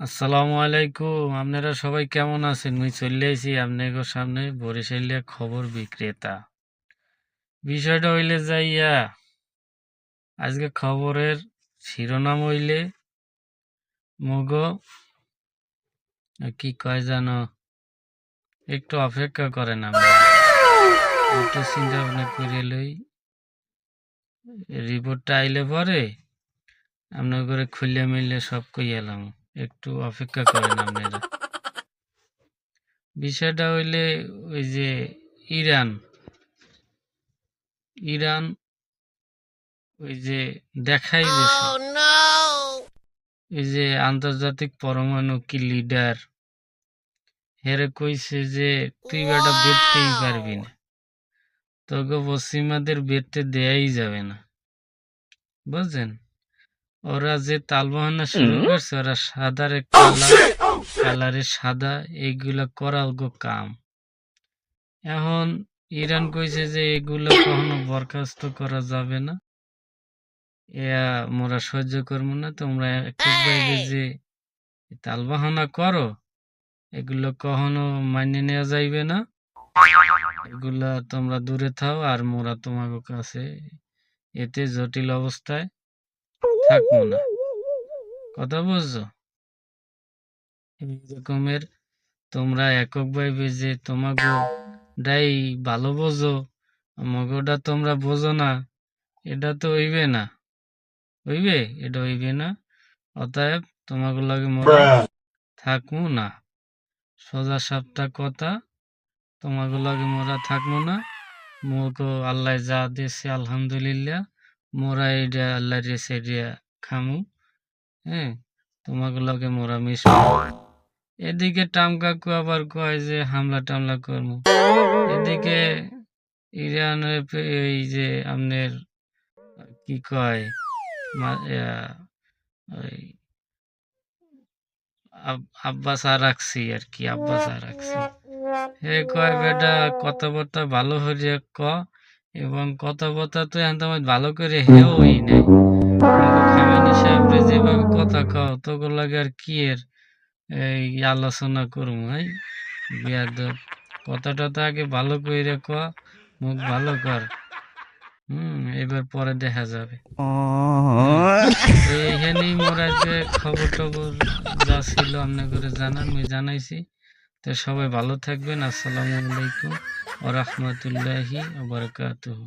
আসসালামু আলাইকুম। আপনারা সবাই কেমন আছেন? মুই চলে আইছি আপনাদের সামনে বরিশালিয়া খবর বিক্রেতা। বিষয়টা হইলে যাইয়া আজকে খবরের শিরোনাম হইলে মগ কি কয় জানো? একটু অপেক্ষা করেন আমরা একটু চিন্তা ভাবনা করে লই। রিপোর্টটা আইলে পরে আপনার করে খুলে মিললে সব কই এলাম। একটু অপেক্ষা করেন আপনারা। বিষয়টা হইলে ওই যে ইরান ইরান ওই যে দেখাই দিছে ওই যে আন্তর্জাতিক পরমাণু কি লিডার হেরে কইছে যে তুই বেটা বেরতেই পারবি না। তোকে পশ্চিমাদের বেরতে দেয়াই যাবে না। বুঝছেন? ওরা যে তালবাহানা শুরু করছে ওরা সাদারে কালা কালারে সাদা এইগুলা করা গো কাম। এখন ইরান কইছে যে এগুলো কখনো বরখাস্ত করা যাবে না। এয়া মোরা সহ্য করব না তোমরা একেবারে যে তালবাহানা করো এগুলো কখনো মানিয়ে নেওয়া যাইবে না। এগুলা তোমরা দূরে থাও আর মোরা তোমার কাছে এতে জটিল অবস্থায় থাকব না। কথা বুঝছ? এই রকমের তোমরা একক ভাবে যে তোমাকে ডাই ভালো বোঝো মগটা তোমরা বোঝো না এটা তো হইবে না। হইবে? এটা হইবে না। অতএব তোমাকে লাগে মোরা থাকব না। সোজা সাপটা কথা তোমাকে লাগে মোরা থাকব না। মোকে আল্লাহ যা দিয়েছে আলহামদুলিল্লাহ। মোরা এটা আল্লাহ রেসে এটা খামু হ্যাঁ? তোমাকে লগে মোরা মিশবো। এদিকে টাম কাকু আবার কয় যে হামলা টামলা করব এদিকে ইরানের এই যে আপনার কি কয় ওই আব্বাস আর রাখছি আর কি, আব্বাস আর রাখছি হে কয় বেটা কথাবার্তা ভালো হয়ে ক এবং কথাবার্তা তো এখন তোমার ভালো করে হেওই নাই। খামেনি সাহেবরে যেভাবে কথা কও তোকে লাগে আর কি এর এই আলোচনা করব এই বিয়াদব কথাটা তো আগে ভালো করে ক মুখ ভালো কর। হুম এবার পরে দেখা যাবে। এইখানেই মোরা যে খবর টবর যা ছিল আপনার করে জানান আমি জানাইছি। তো সবাই ভালো থাকবেন আসসালামু আলাইকুম। ও রহমতুল্লাহি বারকাতুহু।